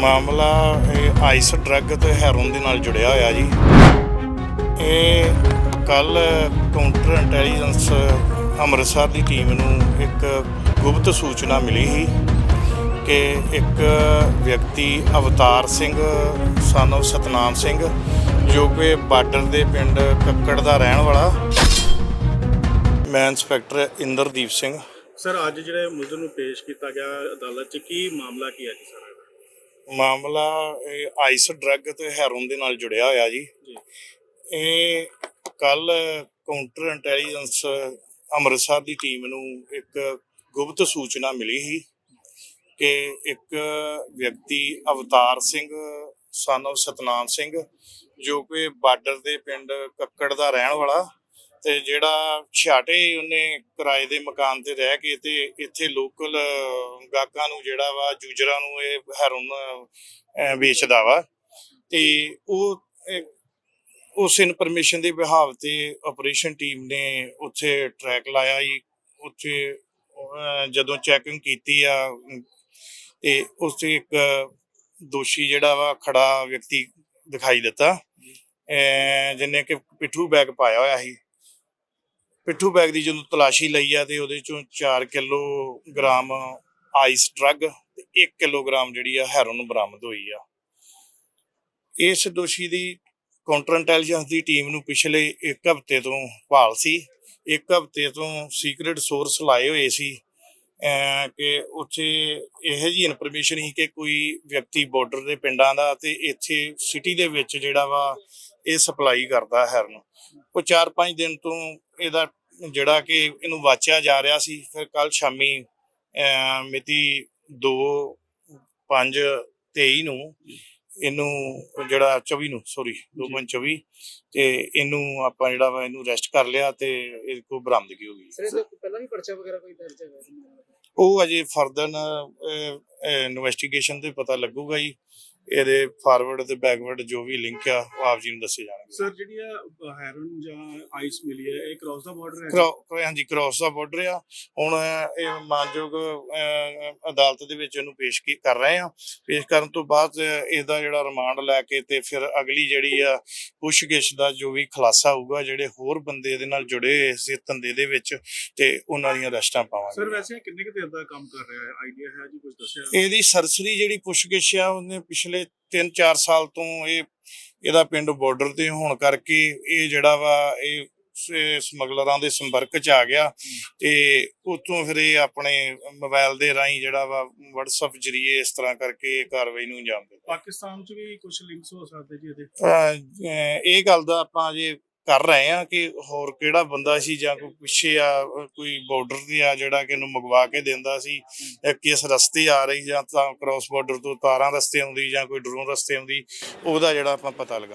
ਮਾਮਲਾ ਇਹ ice drug ਤੇ ਹੈਰੋਨ ਦੇ ਨਾਲ ਜੁੜਿਆ ਹੋਇਆ ਜੀ। ਇਹ ਕੱਲ ਕਾਊਂਟਰ ਇੰਟੈਲੀਜੈਂਸ ਅੰਮ੍ਰਿਤਸਰ ਦੀ ਟੀਮ ਨੂੰ ਇੱਕ ਗੁਪਤ ਸੂਚਨਾ ਮਿਲੀ ਸੀ ਕਿ ਇੱਕ ਵਿਅਕਤੀ ਅਵਤਾਰ ਸਿੰਘ ਸਾਨੂੰ ਸਤਨਾਮ ਸਿੰਘ, ਜੋ ਕਿ ਬਾਰਡਰ ਦੇ ਪਿੰਡ ਕੱਕੜ ਦਾ ਰਹਿਣ ਵਾਲਾ, ਮੈਂ ਇੰਸਪੈਕਟਰ ਇੰਦਰਦੀਪ ਸਿੰਘ। ਸਰ, ਅੱਜ ਜਿਹੜੇ ਮੁਲਜ਼ਮ ਨੂੰ ਪੇਸ਼ ਕੀਤਾ ਗਿਆ ਅਦਾਲਤ 'ਚ ਕੀ ਮਾਮਲਾ ਕੀ ਹੈ ਜੀ, ਸਰ? ਮਾਮਲਾ ਇਹ ਆਈਸ ਡਰੱਗ ਤੇ ਹੈਰੋਨ ਦੇ ਨਾਲ ਜੁੜਿਆ ਹੋਇਆ ਜੀ। ਜੀ। ਇਹ ਕੱਲ ਕਾਊਂਟਰ ਇੰਟੈਲੀਜੈਂਸ ਅੰਮ੍ਰਿਤਸਰ ਦੀ ਟੀਮ ਨੂੰ ਇੱਕ ਗੁਪਤ ਸੂਚਨਾ ਮਿਲੀ ਸੀ ਕਿ ਇੱਕ ਵਿਅਕਤੀ ਅਵਤਾਰ ਸਿੰਘ ਸਾਨੂੰ ਸਤਨਾਮ ਸਿੰਘ ਜੋ ਕਿ ਬਾਰਡਰ ਦੇ ਪਿੰਡ ਕੱਕੜ ਦਾ ਰਹਿਣ ਵਾਲਾ ਤੇ ਜਿਹੜਾ ਛਾਟੇ ਉਹਨੇ ਕਿਰਾਏ ਦੇ ਮਕਾਨ ਤੇ ਰਹਿ ਕੇ ਤੇ ਇੱਥੇ ਲੋਕਲ ਗਾਹਕਾਂ ਨੂੰ ਜਿਹੜਾ ਵਾ ਜੂਜਰਾਂ ਨੂੰ ਇਹ ਹੈਰੋਨ ਵੇਚਦਾ ਵਾ। ਤੇ ਉਹ ਉਸ ਇਨਫੋਰਮੇਸ਼ਨ ਦੇ ਵਿਹਾਵ ਤੇ ਆਪਰੇਸ਼ਨ ਟੀਮ ਨੇ ਉੱਥੇ ਟਰੈਕ ਲਾਇਆ ਜੀ। ਉੱਥੇ ਜਦੋਂ ਚੈਕਿੰਗ ਕੀਤੀ ਆ ਤੇ ਉਸ ਤੇ ਇੱਕ ਦੋਸ਼ੀ ਜਿਹੜਾ ਵਾ ਖੜਾ ਵਿਅਕਤੀ ਦਿਖਾਈ ਦਿੱਤਾ। ਅਹ, ਜਿਹਨੇ ਕਿ ਪਿੱਠੂ ਬੈਗ ਪਾਇਆ ਹੋਇਆ ਸੀ। ਪਿੱਠੂ ਬੈਗ ਦੀ ਜਦੋਂ ਤਲਾਸ਼ੀ ਲਈ ਆ ਤੇ ਉਹਦੇ ਚੋਂ 4 ਕਿਲੋਗ੍ਰਾਮ ਆਈਸ ਡਰੱਗ ਤੇ 1 ਕਿਲੋਗ੍ਰਾਮ ਜਿਹੜੀ ਆ ਹੈਰੋਨ ਬਰਾਮਦ ਹੋਈ ਆ। ਇਸ ਦੋਸ਼ੀ ਦੀ ਕਾਊਂਟਰ ਇੰਟੈਲੀਜੈਂਸ ਦੀ ਟੀਮ ਨੂੰ ਪਿਛਲੇ 1 ਹਫ਼ਤੇ ਤੋਂ ਭਾਲ ਸੀ। 1 ਹਫ਼ਤੇ ਤੋਂ ਸੀਕ੍ਰੀਟ ਸੋਰਸ ਲਾਏ ਹੋਏ ਸੀ ਕਿ ਉੱਥੇ ਇਹੋ ਜੀ ਇਨਫੋਰਮੇਸ਼ਨ ਸੀ ਕਿ ਕੋਈ ਵਿਅਕਤੀ ਬਾਰਡਰ ਦੇ ਪਿੰਡਾਂ ਦਾ ਤੇ ਇੱਥੇ ਸਿਟੀ ਦੇ ਵਿੱਚ ਜਿਹੜਾ ਵਾ ਇਹ ਸਪਲਾਈ ਕਰਦਾ ਹੈਰਨ ਉਹ 4-5 ਦਿਨ ਤੋਂ ਇਹਦਾ ਜਿਹੜਾ ਕਿ ਇਹਨੂੰ ਵਾਚਿਆ ਜਾ ਰਿਹਾ ਸੀ ਫਿਰ ਕੱਲ ਸ਼ਾਮੀ ਮਿਤੀ 2 5 23 ਨੂੰ ਇਹਨੂੰ ਜਿਹੜਾ 24 ਨੂੰ ਸੌਰੀ 2024 ਤੇ ਇਹਨੂੰ ਆਪਾਂ ਜਿਹੜਾ ਵਾ ਇਹਨੂੰ ਅਰੈਸਟ ਕਰ ਲਿਆ ਤੇ ਇਹ ਕੋ ਬਰਾਮਦਗੀ ਹੋ ਗਈ। ਸਰ ਪਹਿਲਾਂ ਵੀ ਪਰਚਾ ਵਗੈਰਾ ਕੋਈ ਦਰਜ ਹੈਗਾ? ਉਹ ਅਜੇ ਫਰਦਰ ਇਨਵੈਸਟੀਗੇਸ਼ਨ ਤੇ ਪਤਾ ਲੱਗੂਗਾ ਜੀ। ਇਹਦੇ ਫਾਰਵਰਡ ਤੇ ਬੈਕਵਰਡ ਜੋ ਵੀ ਲਿੰਕ ਆ ਉਹ ਆਪ ਜੀ ਨੂੰ ਦੱਸੇ ਜਾਣਗੇ। ਸਰ ਜਿਹੜੀ ਆ ਹੈਰੋਨ ਜਾਂ ਆਈਸ ਮਿਲੀ ਹੈ ਇਹ ਕ੍ਰਾਸ ਦਾ ਬਾਰਡਰ ਹੈ ਹਾਂਜੀ ਕ੍ਰਾਸ ਦਾ ਬਾਰਡਰ ਆ। ਹੁਣ ਇਹ ਮਾਨਯੋਗ ਅਹ, ਅਦਾਲਤ ਦੇ ਵਿੱਚ ਇਹਨੂੰ ਪੇਸ਼ ਕੀ ਕਰ ਰਹੇ ਆ। ਪੇਸ਼ ਕਰਨ ਤੋਂ ਬਾਅਦ ਇਹਦਾ ਜਿਹੜਾ ਰਿਮਾਂਡ ਲੈ ਕੇ ਤੇ ਫਿਰ ਅਗਲੀ ਜਿਹੜੀ ਆ ਪੁੱਛਗਿੱਛ ਦਾ ਜੋ ਵੀ ਖੁਲਾਸਾ ਹੋਊਗਾ ਜਿਹੜੇ ਹੋਰ ਬੰਦੇ ਇਹਦੇ ਨਾਲ ਜੁੜੇ ਇਸ ਧੰਦੇ ਦੇ ਵਿੱਚ ਤੇ ਉਹਨਾਂ ਦੀਆਂ ਅਰੈਸਟਾਂ ਪਾਵਾਂਗੇ। ਸਰ ਵੈਸੇ ਕਿੰਨੇ ਕੁ ਦੇਰ ਦਾ ਕੰਮ ਕਰ ਰਿਹਾ ਹੈ? ਆਈਡੀਆ ਹੈ ਜੀ ਕੁਝ ਦੱਸਿਆ? ਇਹਦੀ ਸਰਸਰੀ ਜਿਹੜੀ ਪੁੱਛਗਿੱਛ ਆ ਉਹਨੇ ਪਿਛਲੇ 3-4 ਸਾਲ ਤੋਂ ਇਹ ਇਹਦਾ ਪਿੰਡ ਬਾਰਡਰ ਤੇ ਹੋਣ ਕਰਕੇ ਇਹ ਜਿਹੜਾ ਵਾ ਇਹ ਸਮਗਲਰਾਂ ਦੇ ਸੰਪਰਕ ਚ ਆ ਗਿਆ। ਤੇ ਉਤੋਂ ਫਿਰ ਇਹ ਆਪਣੇ ਮੋਬਾਈਲ ਦੇ ਰਾਹੀਂ ਜਿਹੜਾ ਵਾ WhatsApp ਜਰੀਏ ਇਸ ਤਰ੍ਹਾਂ ਕਰਕੇ ਕਾਰਵਾਈ ਨੂੰ ਅੰਜਾਮ ਦਿੱਤਾ। ਪਾਕਿਸਤਾਨ 'ਚ ਵੀ ਕੁਝ ਲਿੰਕਸ ਹੋ ਸਕਦੇ ਜੀ ਇਹਦੇ? ਇਹ ਗੱਲ ਦਾ ਆਪਾਂ ਜੇ ਕਰ ਰਹੇ ਆ ਕਿ ਹੋਰ ਕਿਹੜਾ ਬੰਦਾ ਸੀ ਜਾਂ ਕੋਈ ਪਿੱਛੇ ਆ ਕੋਈ ਬਾਰਡਰ ਤੇ ਆ ਜਿਹੜਾ ਕਿ ਇਹਨੂੰ ਮੰਗਵਾ ਕੇ ਦਿੰਦਾ ਸੀ ਕਿਸ ਰਸਤੇ ਆ ਰਹੀ ਜਾਂ ਤਾਂ ਕ੍ਰਾਸ ਬਾਰਡਰ ਤੋਂ ਤਾਰਾਂ ਰਸਤੇ ਆਉਂਦੀ ਜਾਂ ਕੋਈ ਡਰੋਨ ਰਸਤੇ ਆਉਂਦੀ ਉਹਦਾ ਜਿਹੜਾ ਆਪਾਂ ਪਤਾ ਲਗਾ